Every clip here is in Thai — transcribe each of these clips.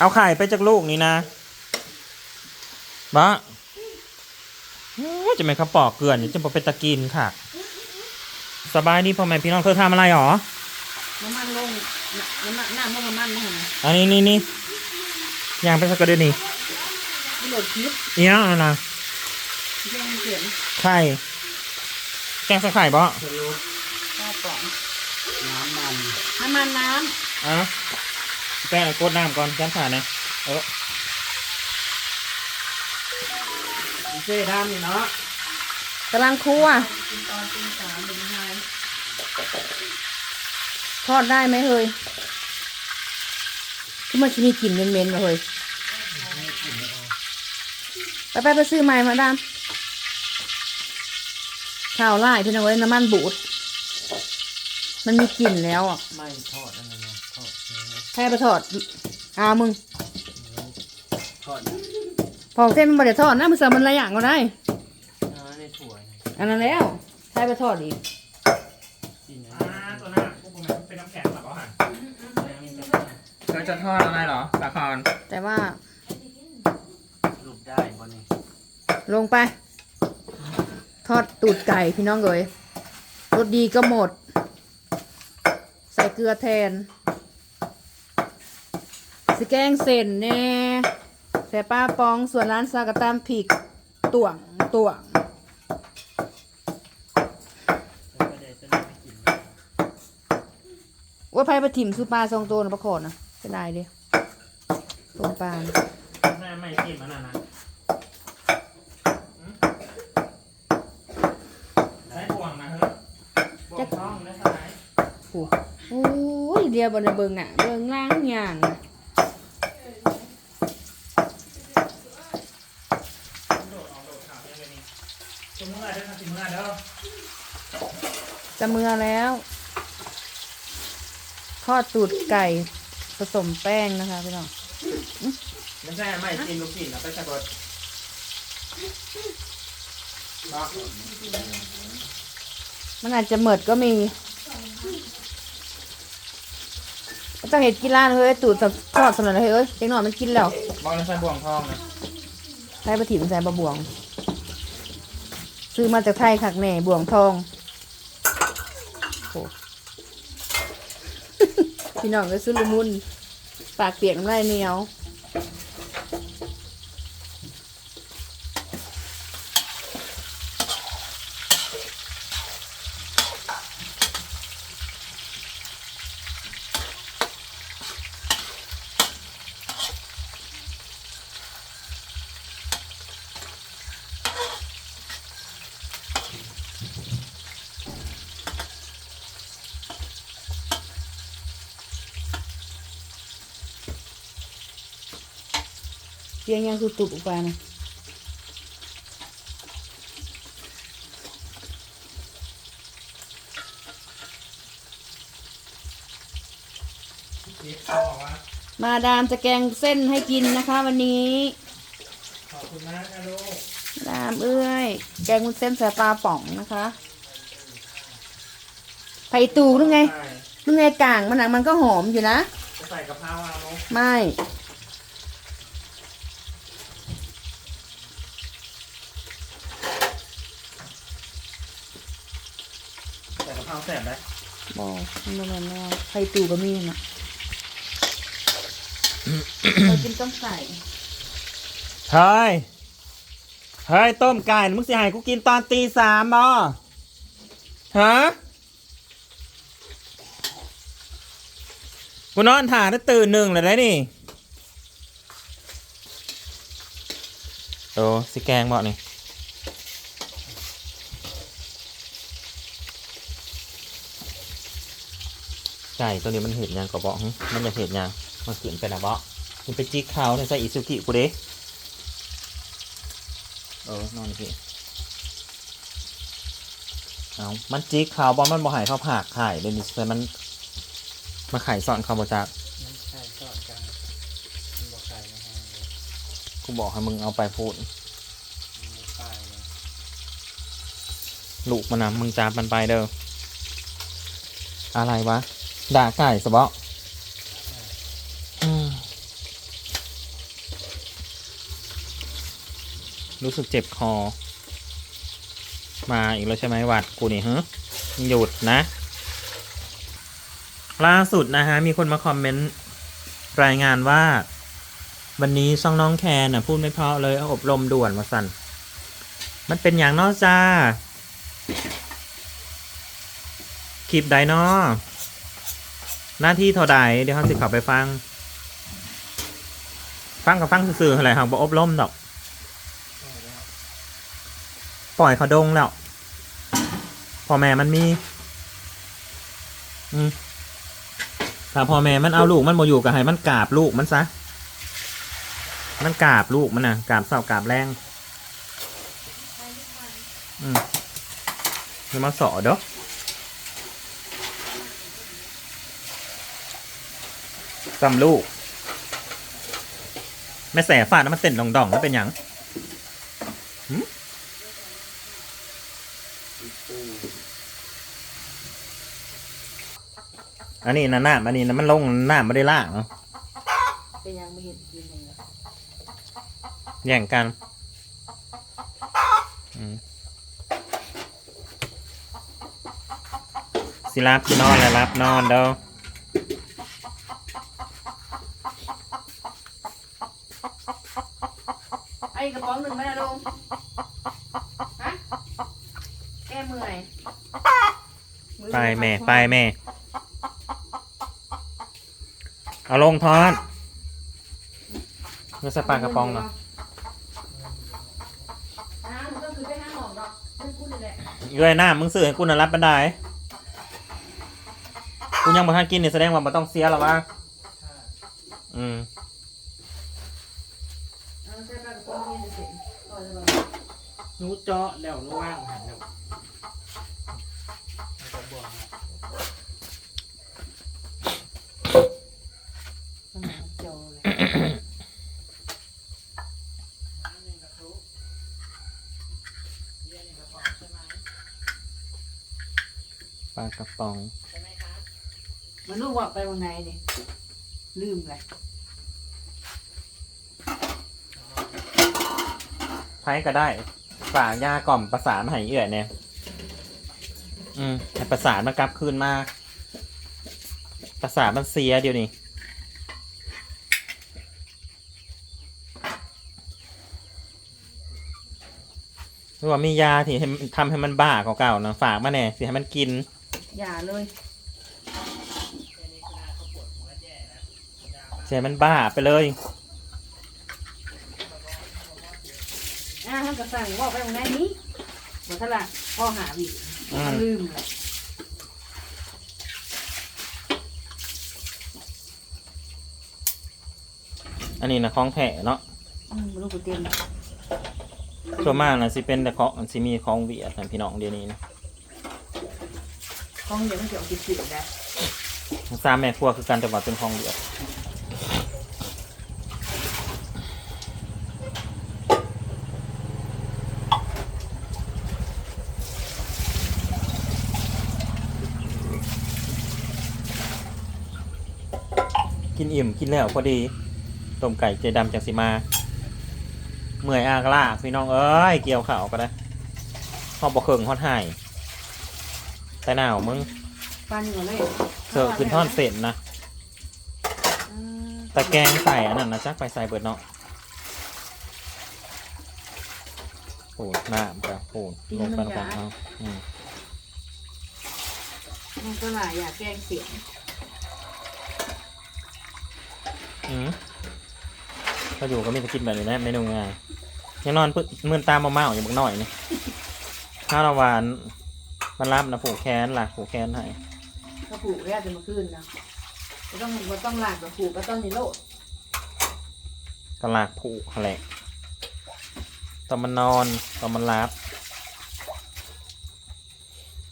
เอาไข่ไปจากลูกนี่นะบ้าโอ้ยจะไม่ข้าปอกเกลือนจะบอกเป็นตะกินค่ะ สบายดีพ่อแม่พี่น้องเธอทำอะไรหรอน้ำมันลงน้ำมันน้ำมันน้ำมันนะฮะอันนี้นี่นี่ยางไปสักกระเดือนนี่ที่โหลดคลิปเอี้ยอะไรนะแย่งเขียนไข่แกงใส่ไข่บ่สรุปข้าวกล่องน้ำมัน น้ำมันน้อะ แป้งกดน้ำก่อนแกงขาเนี่ยเออเส้ดำนี่เนาะำกำลังคั่วตอนตีสามเป็นไงทอดได้ไหมเฮ้ยคือมันจะมีกลิ่นเหม็นๆเหรอเฮ้ยไปไปไปซื้อใหม่มาดามข้าวไล่พี่น้องเอ้ยน้ำมันบูด มันมีกลิ่นแล้วอะ ไม่ทอด ให้ไปทอดอามึงทอดพอเส้นมันบ่ได้ทอดนะมันใส่มันหลายอย่างก็ได้เนื้อในถ้วยนะอันนั้นแล้วใช้ไปทอดอีกกินนะอ่าตัวหน้าพวกผมเป็นน้ำแข็งหรอฮะเธอจะทอดอะไรเหรอสาครแต่ว่าสรุปได้บนนี้ลงไป ทอดตูดไก่พี่น้องเอ๋ยรสดีก็หมด ใส่เกลือแทน สแกงเส้นแน่ใส่ป้าปองส่วนร้านซากระตามผิกตวงตวงแล้วก็ได้ต้นไปกินว่าไพ่ปลาถิ่มซูปลาทรงตัวนะประโคนนะเป็นไรดิตรงปลาน่ะแม่ไม่กินมันน่ะนะได้บ่วงนะเฮ้ยบ่วงท้องได้สบายโอ้โอ้ยเดียวบนเบิงอะเบิงล่างอย่างน่ะ โดดออกโดดขาวยังไงนี่ จุ่มเมื่อเด้อค่ะจุ่มเมื่อเด้อจะเมื่อแล้วทอดตูดไก่ผสมแป้งนะคะพี่น้องไม่ใช่ไม่กินลูกกินนะไปสะกดเนาะมันอาจจะเหมิดก็มีต้องเห็ดกินร้านเฮ้ยตูดแบบทอดสำหรับเฮ้ยเอ้ยเด็กหน่อยมันกินแล้วบอกเลยใส่บ่วงทองนะใช้ปลาถิ่มใส่ปลาบวง ซื้อมาจากไทยคักแหน่บวงทองโอ้พี่น้องก็ซื้อลูมุนปากเปียกน้ำลายเหนียว เสียงยังคือตุบออกไปนะนี่เขาบอกว่ามาดามจะแกงเส้นให้กินนะคะ วันนี้ ขอบคุณมากนะลูกดามเอ้ย แกงวุ้นเส้นใส่ปลาป่องนะคะไผ่ตูนึกไงใส่นึกไงกลางมันหนังมันก็หอมอยู่นะ จะใส่กะเพราเอาเนาะไม่ เพราแสบได้บอกมันบ่แมันว่าไผ่ตูก็มีนะเรากินต้องใส่เฮ้ย เฮ้ย ต้มไก่มึงสิให้กูกินตอนตีสามบ่ฮะกูนอนถ่าได้ตื่นหนึ่งเลยได้นี่ โอ้สิแกงบ่นี่ ไก่ตัวนี้มันเห็ดหยังก็บอกหึมันอยากเห็ดหยังมันขืนไปนะบอกมันไปจิกเขาเนี่ยใส่อิซุกิกูเด้เออนอนพี่เอามันจิกเขาบอมันบ่ใหายเขาผากไข่เลยนี่ใส่มันมาไข่ซ่อนเขาบ่จักน้ำชาทอดกันมันบอกใส่นะฮะเลยกูบอกให้มึงเอาไปพูดมันไม่ไปเลยลูกมันนะมึงจามมันไปเด้ออะไรวะ ด่าไก่สบอรู้สึกเจ็บคอ มาอีกแล้วใช่ไหมหวัดกูนี่ฮะหยุดนะ ล่าสุดนะฮะ มีคนมาคอมเมนต์ รายงานว่า วันนี้ซ่องน้องแคนนะพูดไม่เพราะเลยเอาอบรมด่วนมาสั่น มันเป็นอย่างนอจ้าคลิปไดนอ หน้าที่เท่าใดเดี๋ยวเขาสิขับไปฟัง ฟังกับฟังซื่อๆอะไรหางบอบรมดอก ปล่อยเขาดงแล้วพ่อแม่มันมี อืมถ้าพ่อแม่มันเอาลูกมันมาอยู่กับให้มันกราบลูกมันซะ มันกราบลูกมันนะกราบเศร้ากราบแรงอืมอย่ามาสอเด้อ จำลูก แม่แสฟาดแล้วมันเต้นดองๆแล้วเป็นหยังอันนี้นะน้ำอันนี้นะมันลงน้ำไม่ได้ล่างเนาะเป็นยังไม่เห็นกินเลยแย่งกันสิรับสินอนแล้วรับนอนเด้อ อ้กระป๋องหนึ่งไหมนะลุงฮะแก้เมื่อยไปแม่ไปแม่ เอาลงทอนเมื่อสปากระป๋องเนาะอ่าหนูต้องคือไปห้าหมองดอกไม่พูดเลยแหละเอ้ยหน้ามึงสื่อให้กูน่ะรับบันไดกูยังบ่ทันกินเนี่ยแสดงว่ามันต้องเสียแล้ววะอืม เอาใส่ปลากระป๋องนี่จะเสร็จก่อนเลยบอก หนูเจาะแล้วหนูว่างหันแล้วมันก็บวมแล้วสมองโจเลยปลากระป๋อง มันรู้ว่าไปวันไหนเนี่ยลืมเลยไพ่ก็ได้ ฝากยากล่อมประสานมาให้เอื่อยเนี่ย อืมให้ประสานมากลับคืนมาประสานมันเสียเดี๋ยวนี้หรือว่ามียาที่ให้มันทำให้มันบ้าเก่าๆนะฝากมาแน่สิให้มันกิน อย่าเลยเสียมันบ้าไปเลย อ่าท่านก็สั่งว่าไปวันไหนนี้บอกท่านละพ่อหาวิอืมมันลืมเลยอันนี้นะของแท้เนาะอืมมันรู้กูเต็มส่วนมากนะสิเป็นแต่ของสิมีของเวียดนะพี่น้องเดี๋ยวนี้นะกล้องเดี๋ยวมันจะออกติดๆนะสามแม่ครัวคือการจังหวัดเป็นของเวียด กินอิ่มกินแล้วพอดีต้มไก่เจดำจากสิมา เมื่อยอากลากพี่น้องเอ้ยเกี่ยวข่าวก็ได้พอบอเคิงฮอดไห้แต่หนาวมึงปลาหนึ่งเลยเสิร์ฟขึ้นท่อนเสร็จนะอืมตะแกรงใส่อันนั้นนะจักไปใส่เบิดเนาะโอ้หน้ามันก็โอ้ลงไปแล้วกันเนาะอืมมันก็หลายอยากแกล้งเสียง อืมก็อยู่ก็มีแต่กินแบบนี้นะเมนูง่ายยังนอนปึ๊ดมื่นตามมาเมาอยู่บักหน่อยนี่ข้าวละหวานมันรับนะผูกแขนหลักผูกแขนให้ถ้าผูกแรกจะมาขึ้นนะก็ต้องก็ต้องหลากกับผูกก็ต้องนิโรธก็หลักผูกอะไรตอนมันนอนตอนมันรับ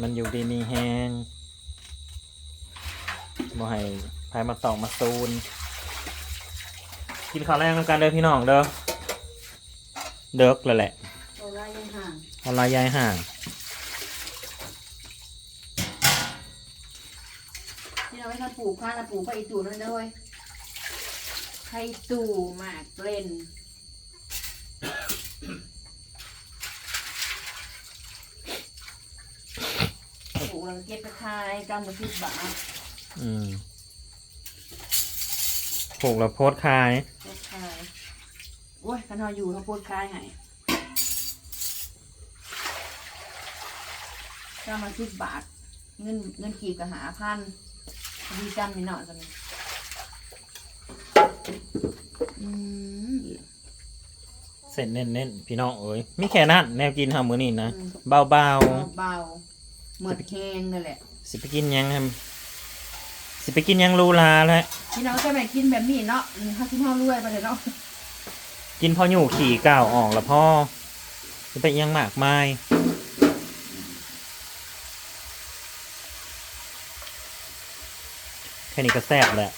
มันอยู่ดีมีแห้งบ่ให้พายมาตอกมาซูน กินข้าวแรงน้ำกันเด้อพี่น้องเด้อเด็กแล้วแหละออนไลน์ยังห่างออไลยายห่างที่เราไม่เราปลูกข้าวเราปลูกไปอีตู่นั่นเลยไข่ตู่หมากเล่นปลูกเราเก็บไปขายกำลังพิบบาอืมปลูกเราโพสขาย ขายโอ้ยคันเราอยู่เขาโพดขายให้กำละสิบบาท เงินเงินกีบกับหาพันดีจำนิดหน่อยจังอืมเสร็จเน้นๆพี่น้องเอ้ยมีแค่นั้นแนวกินทำมื้อนี้นะอืมเบาเบาๆเหมือนแห้งนั่นแหละ ๆสิไปกินหยังครับ สิไปกินหยังลูลาแล้วพี่น้องจะแม่กินแบบนี้เนาะนี่ข้าวที่ห้องรวยไปเลยเนาะกินพออยู่ขี่ก้าวออกแล้วพ่อจะไปอิหยังมากมายแค่นี้ก็แซ่บแหละ